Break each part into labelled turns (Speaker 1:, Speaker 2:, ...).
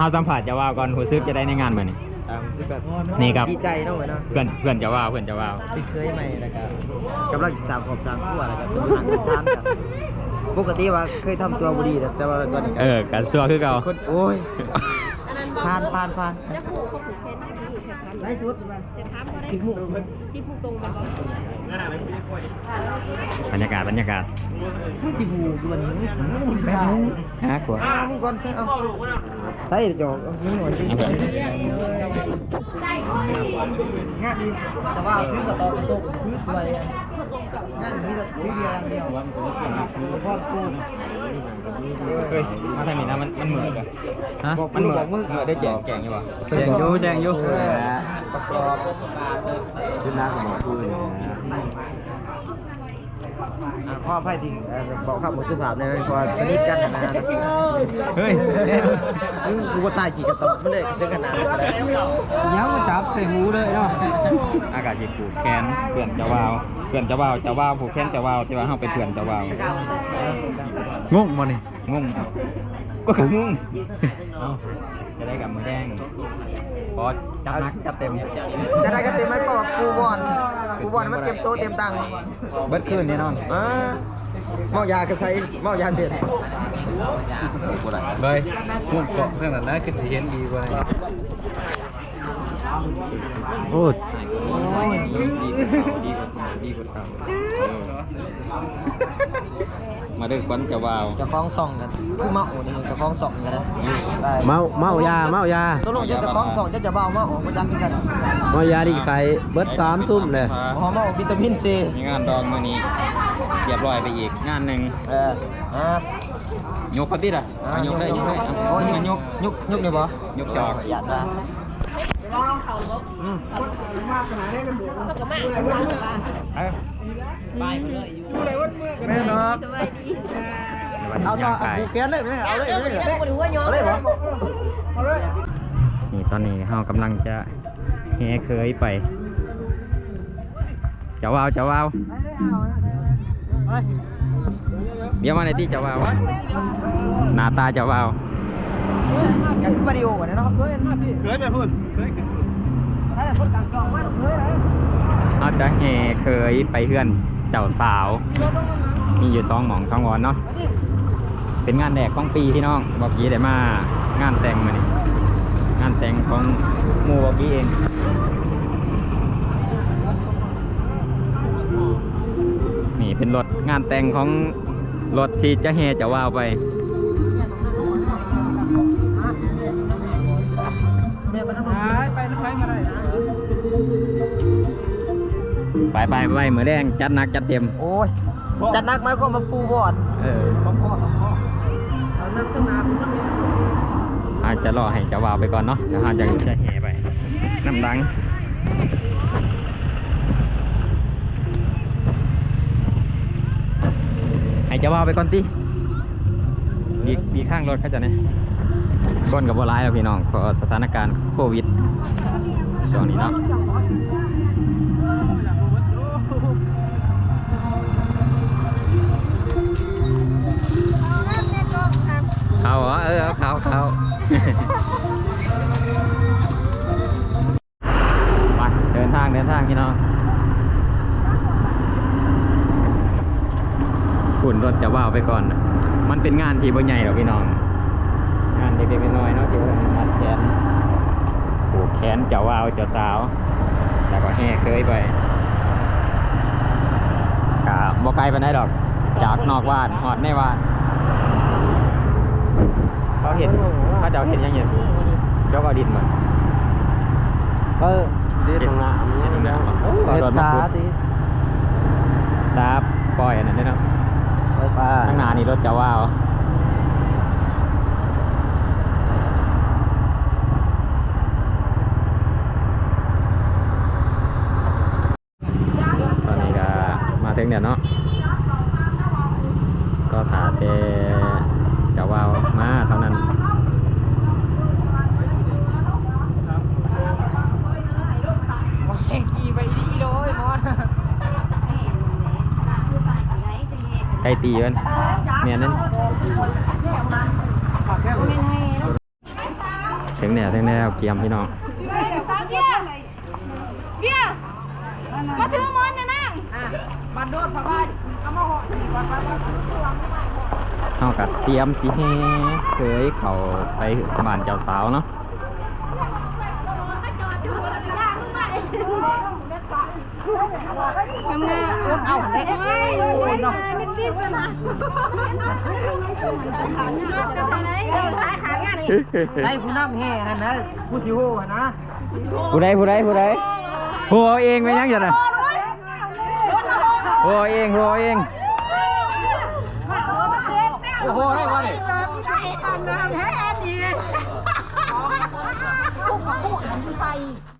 Speaker 1: เฮาสัมผัสจะว่าก่อนหูซึกจะได้ในงานมื้อนี้
Speaker 2: อ่ามันคือแบบ
Speaker 1: นี่ครับ
Speaker 2: ดีใจเนาะเว้ยเนาะ
Speaker 1: เพื่อนเพื่อนจะว่าเพื่อนจะว่า
Speaker 2: เป็นเคยใหม่แล้วก็กำลังสร้ามขอบสร้างครัวแล้วก็เป็นทางเป็นทางกันปกติว่าเคยทำตัวบุรีแต่ว่าตอนนี้ก็
Speaker 1: เออกันซัวคือเก่า
Speaker 2: คนโอ้ย
Speaker 3: อันนั้น
Speaker 2: ผ่านผ่านผ่าน
Speaker 3: จะผูกเขาผูกเส้นให้ดีเสร็จครับไล่สุดเสร็จครับก็ได้ที่ผูกที่ผูกตรงกันบ่
Speaker 1: บรรยากาศบรรยากาศ
Speaker 2: ที่บูดวนนี้แบง
Speaker 1: ฮะกลัว
Speaker 2: อ้าวมึงก่อนใช่เอาใช่จอกมึงหน่อยสิ
Speaker 1: เอาเถอะ
Speaker 2: งานดีแต่ว่าซื้อกับตอกระตุกซื้อตัวอะไรงานมีแต่ซื้อเดียวเดียวพอดกู
Speaker 1: เฮ้ยมาทางนี้นะมันมันเหมือนกันฮะมันเหมือ
Speaker 2: นมึง
Speaker 1: เหมือนได้แจงแจงอยู่ป่ะ
Speaker 2: แจงอยู่แจงอยู่ประกอบจุดน้ำของหมอ พูดข้อไพ่ทิ้งบอกข้ามหมดสุภาพในเพราะสนิทกันนะ
Speaker 1: เฮ้ย
Speaker 2: มึงกูก็ตายขี่กระตอกไม่ได้ถึงขนาดนั้นเลย
Speaker 4: ยังมาจับใส่หูเลยเนาะ
Speaker 1: อากาศจีผูกแขนเพื่อนจะว่าวเพื่อนจะว่าวจะว่าวผูกแขนจะว่าวแต่ว่าเฮาเป็นเพื่อนจะว่าวงงบ่นี่งงครับก็คืองงเอ้าจะได้กับมือแดง พอจับนักจับเต็ม
Speaker 2: จะได้กันเต็มไหมก็ปูบอลปูบอลมันเต็มโตะเต็มตังค์
Speaker 1: เบิดคืนแน่นอน
Speaker 2: อ่าเมายากระใสเมายาเสร็จ
Speaker 4: เลยมุกเกาะเพื่อนนั้นนะคือสิเห็นดีกว่า
Speaker 1: โอ้ ยดีกว่าเขาดีกว่าเขาดีกว่าเขามาเด้อควันจะว่าว
Speaker 2: จะคล้องส่องกัน คือเมานี่จะคล้องส่องกันนะได้
Speaker 4: เมาเมายาเมายา
Speaker 2: ตัวลงจะจะคล้องส่องจะจะเบาเมามันจักกัน
Speaker 4: เมายาดีไข่เบิดสามซุ่มเลย
Speaker 2: หอมเมาวิตามินซี
Speaker 1: มีงานดองมื้อนี้เรียบร้อยไปอีกงานหนึ่ง
Speaker 2: เอออ่าย
Speaker 1: กเขาติดอะเอายกได้ยกได้เอา
Speaker 2: โอ้ย
Speaker 1: เอายก
Speaker 2: ยกยกเนี่ยบ่
Speaker 1: ยกจอก
Speaker 2: หยาดมา
Speaker 3: เขาลบเขาก็มาเขามาบ้าน
Speaker 4: แม่เนาะ
Speaker 3: สบายดี
Speaker 2: เอาต่อ
Speaker 1: ย่าง
Speaker 2: เอา
Speaker 1: กาย
Speaker 2: ผูกแขนเลยไหมเอาเลย
Speaker 3: เอ
Speaker 2: เอา
Speaker 3: อ
Speaker 2: เลย
Speaker 3: เดี๋ยวกูดูว่าย้อน
Speaker 2: เอาเลยบ่
Speaker 1: นี่ตอนนี้เรากำลังจะแห่เคยไป เจ้าว่าวเจ้าว่าวเดี๋ยวมาในที่เจ้าว่าวหน้าตาเจ้าว่าว
Speaker 2: กันคือวิดีโอกันนะครับเคยมาพี่เคยไปพูดเคยถ้าพูดกลางกลางว่าเคย
Speaker 1: เราจะแห่เคยไปเพื่อนเจ้าสาว มีอยู่สองหมองสองวอนเนาะเป็นงานแดกของปีพี่น้องบอกกี้ได้มางานแต่งมานี่งานแต่งของมูบอกกี้เองนี่เป็นรถงานแต่งของรถที่จะแห่จะว่าวไป ไปไปไปเหมือนแดงจัดหนักจัดเต็ม
Speaker 2: โอ้ยจัดนักไหมก็มาปูบอล
Speaker 1: เออ
Speaker 2: สองข้อสองข้อ
Speaker 1: อาจจะรอให้เจะว่าวไปก่อนเนาะแล้วอาจจะจะแห่ไปน้ำดังให้เจะว่าวไปก่อนติดีดีข้างรถเขาจะเนี่ยก้นกับบัวร้ายแล้วพี่น้องเพราะสถานการณ์โควิดช่วงนี้เนาะ เขาเหรอเออเอาเขาเขาไปเดินทางเดินทางพี่น้องขุนรถจะว่าวไปก่อนนะมันเป็นงานที่บ่ใหญ่หรอกพี่น้อง งานเล็กๆน้อยๆเนาะที่ว่ามัดแขนผูกแขนจ้าว่าวจ้าสาว แล้วก็แห่เคยไป กะบ่ไกลไปไหนใดดอก จากนอกบ้านหอดในบ้านเขาเห็นเขาเจ้าเห็นยังไงเจ้าก็เอาดินมา
Speaker 4: เออดีตรงหน้า
Speaker 1: เห็นตรงหน้า
Speaker 4: เออ
Speaker 1: เอารถมา
Speaker 4: ช้า
Speaker 1: ขุด
Speaker 4: ดิ
Speaker 1: ซาบปล่อยอันนั้นด้วยเนาะ
Speaker 4: ไปป้า
Speaker 1: ข้างหน้านี่รถจะว่าวตอนนี้ก็มาถึงเดี๋ยวเนาะ ก็ถาแต่จะว่าวมาเท่านั้น
Speaker 4: แข่งขี่ไปดีเลยมอน
Speaker 1: ไก่ตีมันเมียนั่นถึงแนวถึงแนวเกียมพี่น้อง
Speaker 3: เบี้ยเบี้ย มาถือมอนนะนั่ง
Speaker 4: บันโดดพระบ้านเอามาห่อนี่บันบันบัน
Speaker 1: เฮากับเตรียมสิแห่เคยเข้าไปบ้านเจ้าสาวเนาะ
Speaker 3: งามงามเอาเด็กเฮ้ยโอ้ยเนาะรีบๆกันนะขาหน้าจะไปไหนเออขายขายงานนี่
Speaker 2: ให้ผู้นำแห่นั่นนะผู้สิโหนะ
Speaker 1: ผู้ใดผู้ใดผู้ใด หัวเองไปยังจังน่ะหัวเองหัวเอง
Speaker 2: โอ้โหได้วะนี่
Speaker 1: ค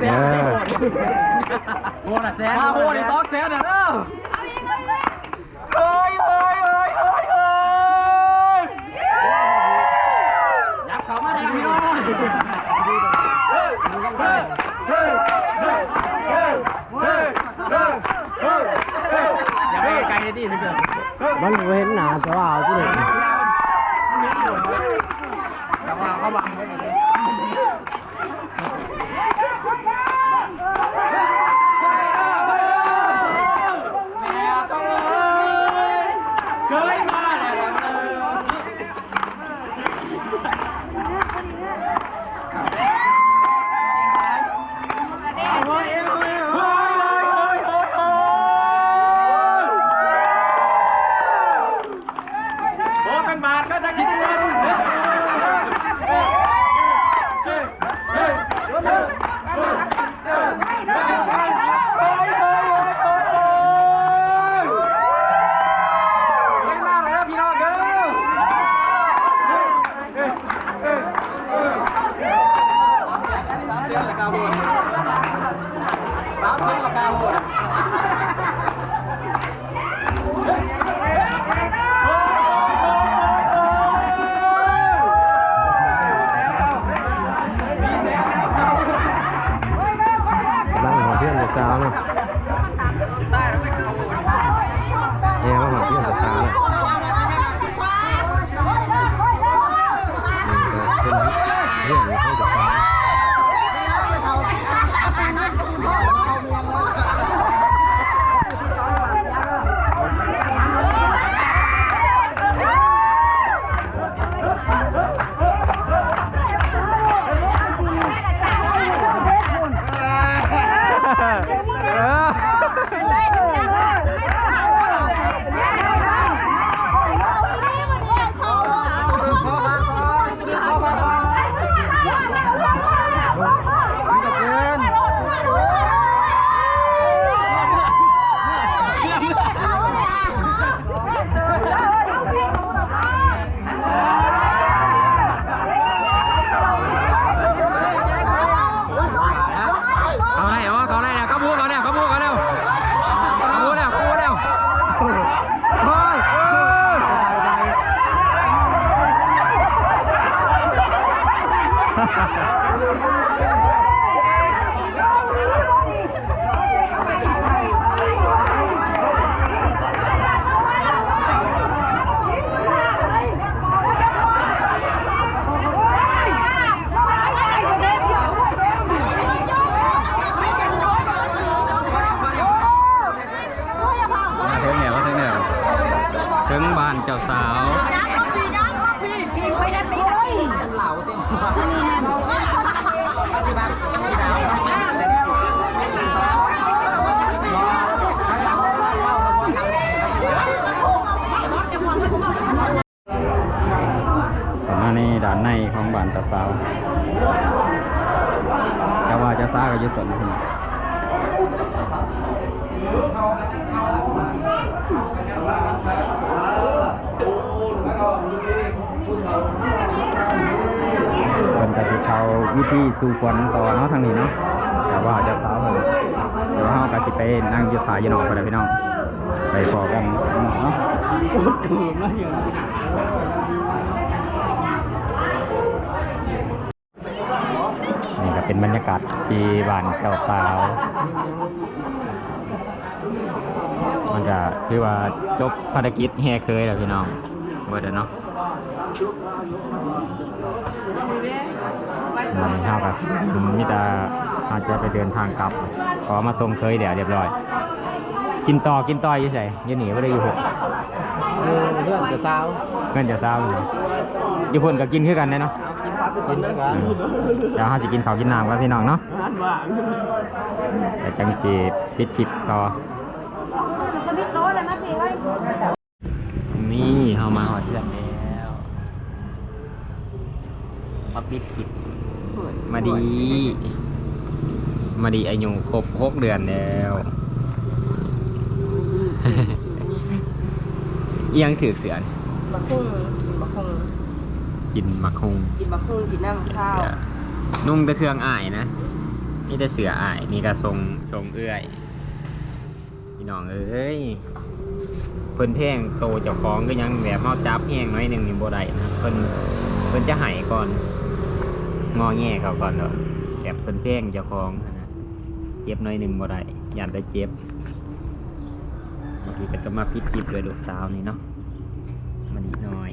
Speaker 1: เออโอ้ยแสนมาโอ้ยสองแสนอะเด้อเฮ้ยเฮ้ยเฮ้ยเฮ้ยเฮ้ยยับเขามาแล้วพี่น้องเฮ้ยเฮ้ยเฮ้ยเฮ้ยเฮ้ยเฮ้ยเฮ้ยเฮ้ยเฮ้ยอย่าไปไกลดิทุกคน
Speaker 5: มันเห็นหนาแต่ว่าเอาที่ไหน
Speaker 1: แต่ว่าเขาบัง cá này ถึงบ้าน
Speaker 5: เจ้าสาวดังพี่ดั
Speaker 3: งพี่พี่ไปดังตีเลย
Speaker 1: ในของบ้านเจ้าสาวจะว่าจะซ่าก็อยุ่ส่วนเป็นกติเขาวิธีสู่ขวัญต่อเนาะทางนี้เนาะแต่ว่าจะสาวผมเดี๋ยวเฮาก็สิไปนั่งยืดถ่ายืนออกไปเลยพี่น้องไปพอกันเนาะนี่ก็ เป็นบรรยากาศที่บ้านเจ้าสาว มันจะคือว่าจบภารกิจแห่เคยแล้วพี่น้องเบิดแล้วเนาะมันเท่ากับมิตาอาจจะไปเดินทางกลับ ขอมาส่งเคยเดี๋ยวเรียบร้อย กินต่อกินต่อยอยู่ใส่อยังหนีไม่ได้อยู่หก
Speaker 2: เออเพื่อนจะสาว
Speaker 1: เงินจะเศร้าอยู่อยู่พุ่นก็กินคือกันแน่เนาะ
Speaker 2: กินด้วยกัน
Speaker 1: เดี๋ยวเราจะกินข้าวกินน้ำกันพี่น้องเนาะแต่จังสีปิดคลิปต่อ
Speaker 3: คนที่โต๊ะเลยมาสิไว้
Speaker 1: นี่เฮามาหอดเทือนแล้วมาปิดคลิปมาดี มาดีอายุครบหกเดือนแล้วอิหยังถือเสือน
Speaker 4: บักคุ้งบักคุ้ง
Speaker 1: กินมักคง
Speaker 4: กินบักคุ้งกินน้ำข้าว
Speaker 1: เสือนุ่งแต่เครื่องอ่ายนะนี่แต่เสืออ่ายนี่ก็ทรงทรงเอื้อยพี่น้องเอ้ยเพิ่นแท่งโตเจ้าของก็ยังแบบเมาจับแห้งน้อยหนึ่งนี่บ่ได้นะเพิ่นเพิ่นจะใหายก่อนงอแง่เขาก่อนเนาะแบบเพิ่นแท่งเจ้าของนะเจ็บน้อยหนึ่งบ่ได้ยันได้เจ็บบางทีก็จะมาพิดคลิปเลยลูกสาวนี่เนาะมันนิดหน่อย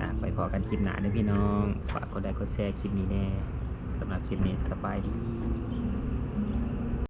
Speaker 1: อะไป พอกันคลิปหนาเด้วยพี่น้อง ฝากกดไลค์กดแชร์คลิปนี้แน่สำหรับคลิปนี้สบายดี